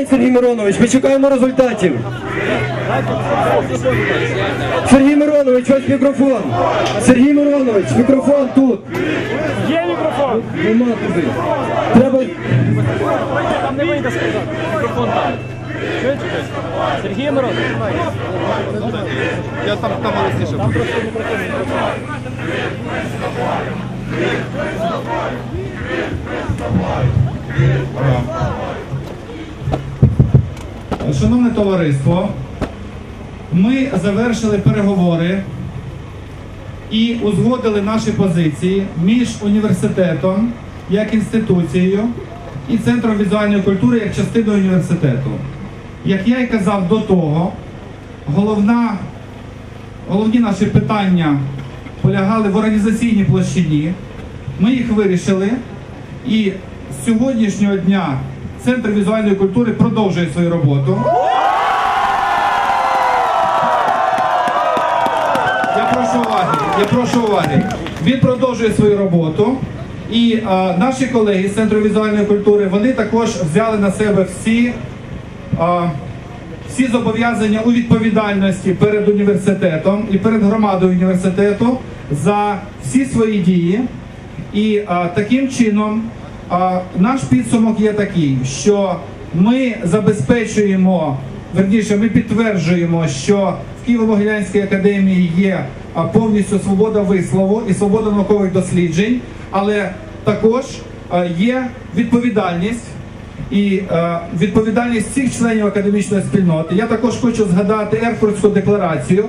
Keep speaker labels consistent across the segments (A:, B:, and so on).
A: день, Сергій Миронович. Ми чекаємо результатів. Сергій Миронович, ось мікрофон. Сергій Миронович, мікрофон тут.
B: Є мікрофон!
A: Нема туди. Треба.
B: Там не вийде сказати. Мікрофон там. Сергій Мирон.
C: Я там там голосніше.
B: Там просто мікрофон. мікрофон.
C: Шановне товариство, ми завершили переговори і узгодили наші позиції між університетом як інституцією і Центром візуальної культури як частиною університету. Як я і казав до того, головна, головні наші питання полягали в організаційній площині. Ми їх вирішили, і з сьогоднішнього дня Центр візуальної культури продовжує свою роботу. Я прошу уваги. Я прошу уваги. Він продовжує свою роботу. І а, наші колеги з Центру візуальної культури вони також взяли на себе всі, а, всі зобов'язання у відповідальності перед університетом і перед громадою університету за всі свої дії. І а, таким чином наш підсумок є такий, що ми забезпечуємо, верніше, ми підтверджуємо, що в Києво-Могилянській академії є повністю свобода вислову і свобода наукових досліджень, але також є відповідальність і відповідальність всіх членів академічної спільноти. Я також хочу згадати Ерфуртську декларацію,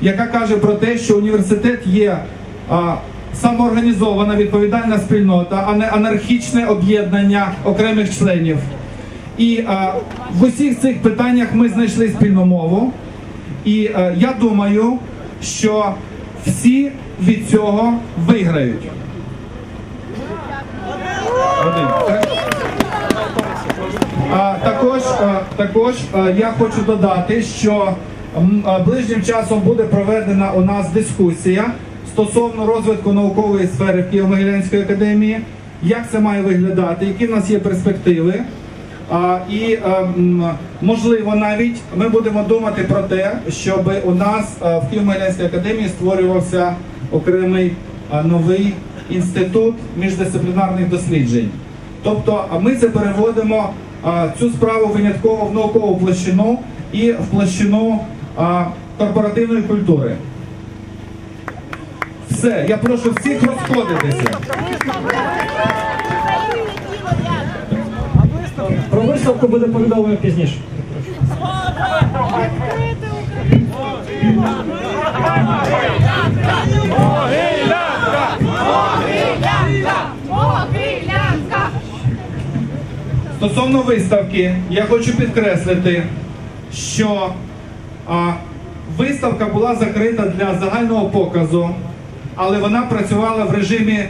C: яка каже про те, що університет є самоорганізована відповідальна спільнота, а не анархічне об'єднання окремих членів. І е, в усіх цих питаннях ми знайшли спільну мову. І е, я думаю, що всі від цього виграють. Один. А, також а, також а, я хочу додати, що м, а, ближнім часом буде проведена у нас дискусія стосовно розвитку наукової сфери в Києво-Могилянської академії, як це має виглядати, які в нас є перспективи. І можливо навіть ми будемо думати про те, щоб у нас в Києво-Могилянській академії створювався окремий новий інститут міждисциплінарних досліджень. Тобто ми це переводимо цю справу винятково в наукову площину і в площину корпоративної культури. Все, я прошу всіх розходитися.
B: Про виставку буде повідомлено пізніше.
C: Стосовно виставки, я хочу підкреслити, що а, виставка була закрита для загального показу, але вона працювала в режимі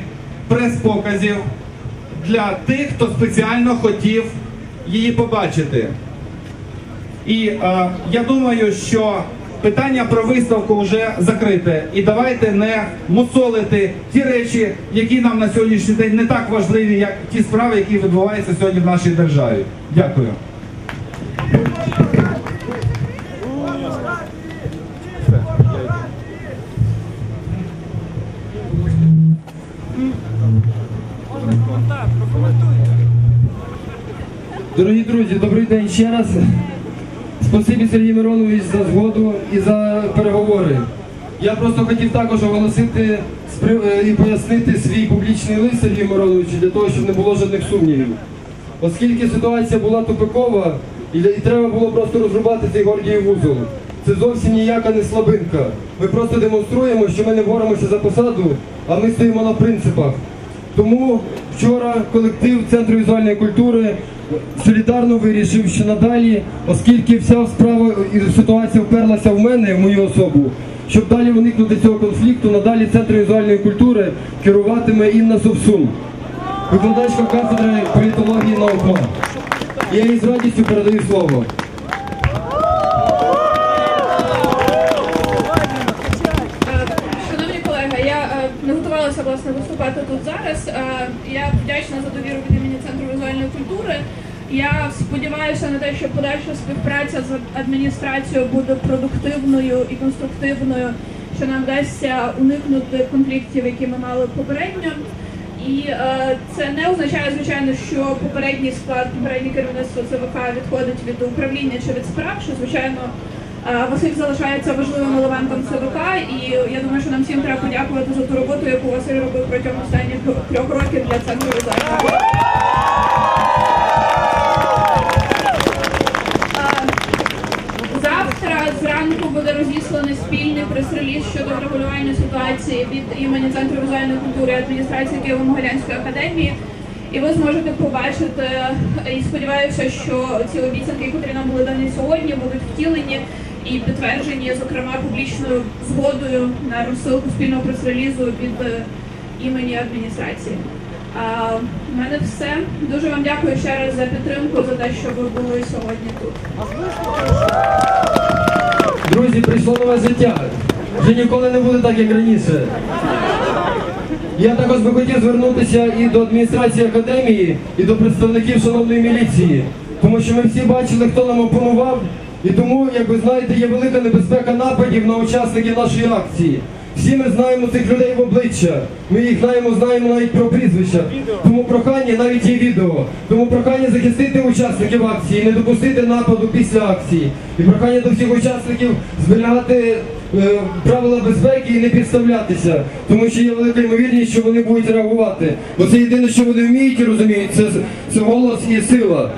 C: прес-показів для тих, хто спеціально хотів її побачити. І е, я думаю, що питання про виставку вже закрите. І давайте не мусолити ті речі, які нам на сьогоднішній день не так важливі, як ті справи, які відбуваються сьогодні в нашій державі. Дякую.
A: Дорогі друзі, добрий день ще раз. Спасибі Сергій Миронович за згоду і за переговори. Я просто хотів також оголосити е, і пояснити свій публічний лист Сергію Мироновичу для того, щоб не було жодних сумнівів. Оскільки ситуація буля тупикова, і треба було просто розрубати цей гордіїв вузол. Це зовсім ніяка не слабинка. Ми просто демонструємо, що ми не боремося за посаду, а ми стоїмо на принципах. Тому вчора колектив Центру візуальної культури солідарно вирішив, що надалі, оскільки вся справа і ситуація вперлася в мене, в мою особу, щоб далі уникнути цього конфлікту, надалі Центр візуальної культури керуватиме Інна Совсун, викладачка кафедри політології наук. Я їй з радістю передаю слово.
D: Шановні колеги, я е, не готувалася власне виступати тут зараз. Е, Я вдячна за довіру від імені Центру візуальної культури. Я сподіваюся на те, що подальша співпраця з адміністрацією буде продуктивною і конструктивною, що нам вдасться уникнути конфліктів, які ми мали попередньо. І е, це не означає, звичайно, що попередній склад, попереднє керівництво ЦВК відходить від управління чи від справ, що звичайно Василь залишається важливим елементом ЦВК, і я думаю, що нам всім треба подякувати за ту роботу, яку Василь робив протягом останніх трьох років для центру візуального. Завтра зранку буде розісланий спільний прес-реліз щодо врегулювання ситуації від імені Центру візуальної культури і адміністрації Києво-Могилянської академії. І ви зможете побачити, і сподіваюся, що ці обіцянки, які нам були дані сьогодні, будуть втілені і підтверджені, зокрема, публічною згодою на розсилку спільного прес-релізу від е, імені адміністрації. А, в мене все. Дуже вам дякую ще раз за підтримку, за те, що ви були сьогодні тут.
A: Друзі, прийшло нове життя. Вже ніколи не буде так, як раніше. Я також би хотів звернутися і до адміністрації академії, і до представників шановної міліції, тому що ми всі бачили, хто нам опонував, і тому, як ви знаєте, є велика небезпека нападів на учасників нашої акції. Всі ми знаємо цих людей в обличчя. Ми їх знаємо, знаємо навіть про прізвища. Тому прохання навіть є відео. Тому прохання захистити учасників акції, не допустити нападу після акції. І прохання до всіх учасників зберігати е, правила безпеки і не підставлятися, тому що є велика ймовірність, що вони будуть реагувати. Бо це єдине, що вони вміють і розуміють, це, це голос і сила.